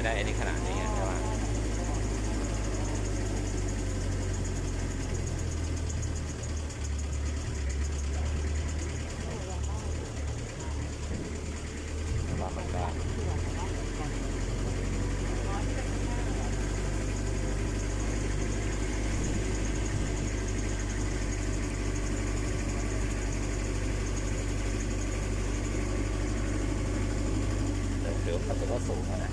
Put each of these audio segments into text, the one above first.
ไม่ได้อันนี้ขนาดนี้ใช่ป่ะถือว่าจะก็สูงนะ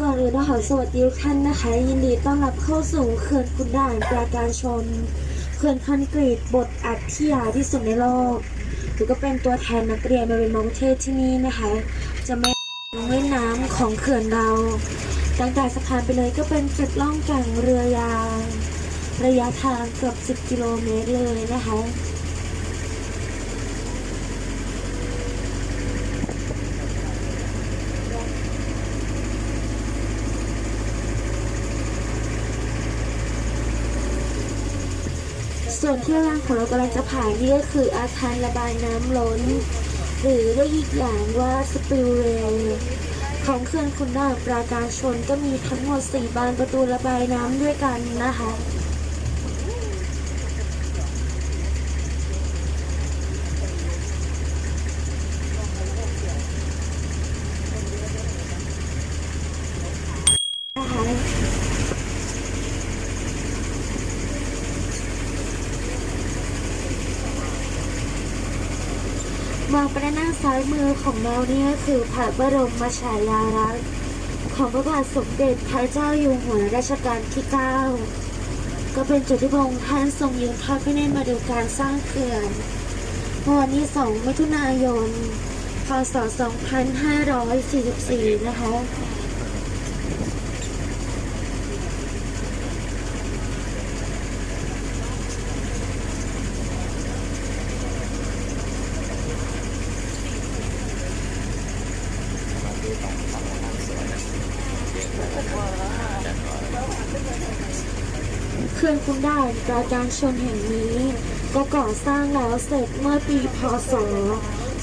ก่อนอื่นนะคะสวัสดีทุกท่านนะคะ ยินดีต้อนรับเข้าสู่เขื่อนขุนด่านปราการชนเขื่อนคอนกรีตบทอัดที่ยาที่สุดในโลกหรือก็เป็นตัวแทนนักเรียนมาเป็นมองเทศที่นี่นะคะ จะไม่ลงเล่นน้ำของเขื่อนเราตั้งแต่สะพานไปเลยก็เป็นจุดล่องแก่งเรือยางระยะทางเกือบ 10 กิโลเมตรเลยนะคะ ส่วนที่ร่างของเรากำลังจะผ่านนี่ก็คืออาคารระบายน้ำล้น หรือเรียกอีกอย่างว่าสปิลเวลของเครื่องคุณด่านปราการชนก็มีทั้งหมด 4 บานประตูระบายน้ำด้วยกันนะคะ มองไปด้านหน้าซ้ายมือของเราเนี่ยก็คือพระบรมฉายาลักษณ์ของพระบาทสมเด็จพระเจ้าอยู่หัวรัชกาลที่ 9 ก็เป็นจุดที่พระองค์ท่านทรงยืนทอดพระเนตรมาดูการสร้างเขื่อนวันที่ 2 มิถุนายน พศ 2544 นะคะ มาดูฝั่งฝั่งน้ำสวยนะเยอะนะจัดก่อน เขื่อนคุณด่านปราการชนแห่งนี้ ก็ก่อสร้างแล้วเสร็จเมื่อปีพศ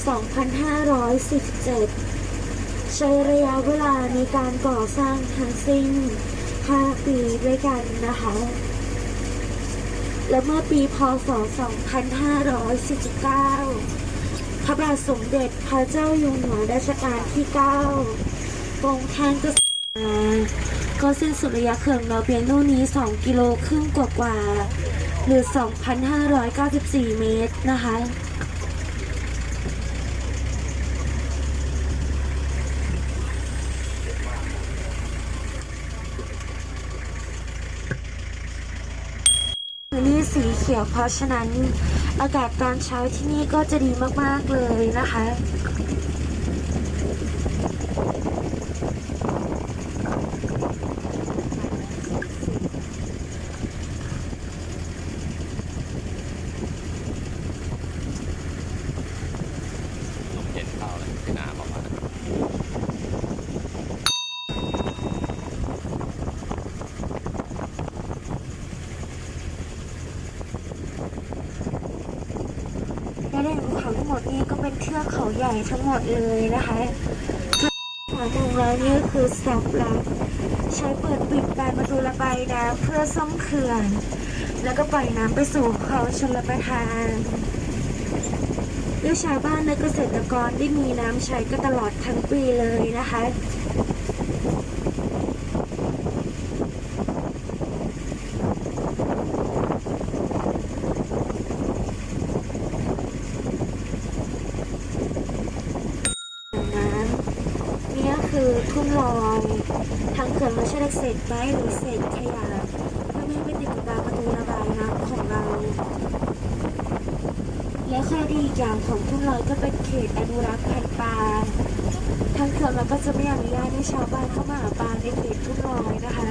2547ใช้ระยะเวลาในการก่อสร้างทั้งสิ้น 5 ปีด้วยกันนะคะ และเมื่อปีพศ 2549พระบาทสมเด็จพระเจ้าอยู่หัวรัชกาลที่ 9 ทรงท่นก็มา ก็สิ้นสุดระยะเขื่อนเราเพียงเท่านี้ 2 กิโลครึ่งกว่าๆหรือ 2,594 เมตรนะคะ นี่สีเขียวเพราะฉะนั้นอากาศตอนเช้าที่นี่ก็จะดีมาก ๆ เลยนะคะ ลมเย็นเข้าเลยที่นาบอกว่า และแหล่งเขาทั้งหมดนี้ก็เป็นเทือกเขาใหญ่ทั้งหมดเลยนะคะหัวมุมแล้วนี่คือสอบลับใช้เปิดปิดบานประตูระบายน้ำเพื่อซ่อมเขื่อน แล้วก็ปล่อยน้ำไปสู่เขาชลประทานด้วยชาวบ้านและเกษตรกรได้มีน้ำใช้ก็ตลอดทั้งปีเลยนะคะ น้ำนี่ก็ รอทุ่นลอยทางเขื่อนไม่ใช่เศษไม้หรือเศษขยะเพื่อไม่ให้ไปติดกับราวประตูระบายน้ำของเรา และข้อดีอีกอย่างของทุ่นลอยก็เป็นเขตอนุรักษ์พันธุ์ปลาทางเขื่อนเราก็จะไม่อนุญาตให้ชาวบ้านเข้ามาหาปลาในเขตทุ่งลอยนะคะ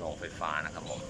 โรงไฟฟ้านะครับผม